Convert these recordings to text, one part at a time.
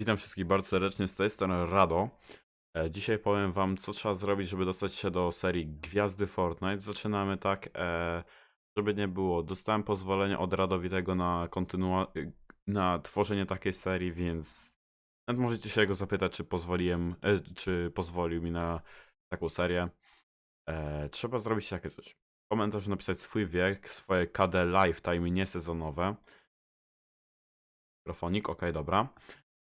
Witam wszystkich bardzo serdecznie, z tej strony Rado. E, Dzisiaj powiem wam, co trzeba zrobić, żeby dostać się do serii Gwiazdy Fortnite. Zaczynamy tak, e, żeby nie było. Dostałem pozwolenie od Radowitego na kontynua- na tworzenie takiej serii, więc nawet możecie się go zapytać, czy pozwoliłem, e, czy pozwolił mi na taką serię. E, trzeba zrobić takie coś. W komentarzu napisać swój wiek, swoje KD Lifetime, nie sezonowe. Mikrofonik, ok, dobra.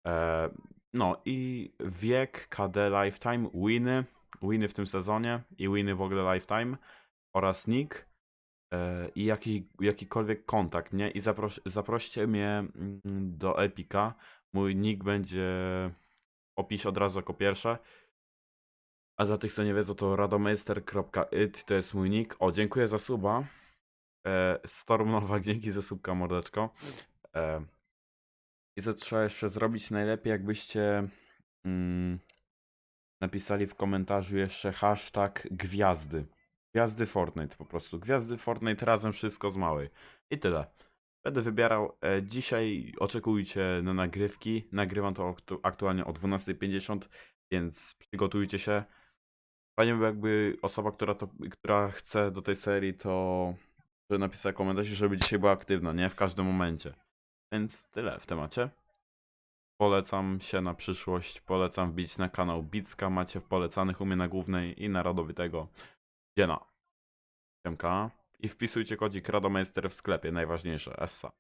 E, no i wiek, KD Lifetime, winy, winy w tym sezonie i winy w ogóle Lifetime oraz nick e, i jaki, jakikolwiek kontakt, nie? I zapros zaproście mnie mm, do Epika. Mój nick będzie w opisie od razu jako pierwsze. A dla tych, co nie wiedzą, to radomeister.it to jest mój nick. O, dziękuję za suba. E, Storm Nowak, dzięki za subka, mordeczko. I co trzeba jeszcze zrobić? Najlepiej jakbyście mm, napisali w komentarzu jeszcze hashtag gwiazdy. Gwiazdy Fortnite po prostu. Gwiazdy Fortnite razem wszystko z małej. I tyle. Będę wybierał. E, dzisiaj oczekujcie na nagrywki. Nagrywam to aktu- aktualnie o 12.50, więc przygotujcie się. Fajnie by jakby osoba, która, to, która chce do tej serii, to napisała komentarz, żeby dzisiaj była aktywna, nie? W każdym momencie. Więc tyle w temacie. Polecam się na przyszłość, polecam wbić na kanał Bicka, macie w polecanych u mnie na głównej i na Radowitego. Dziena. Siemka. I wpisujcie kodzik Radomeister w sklepie, najważniejsze, Essa.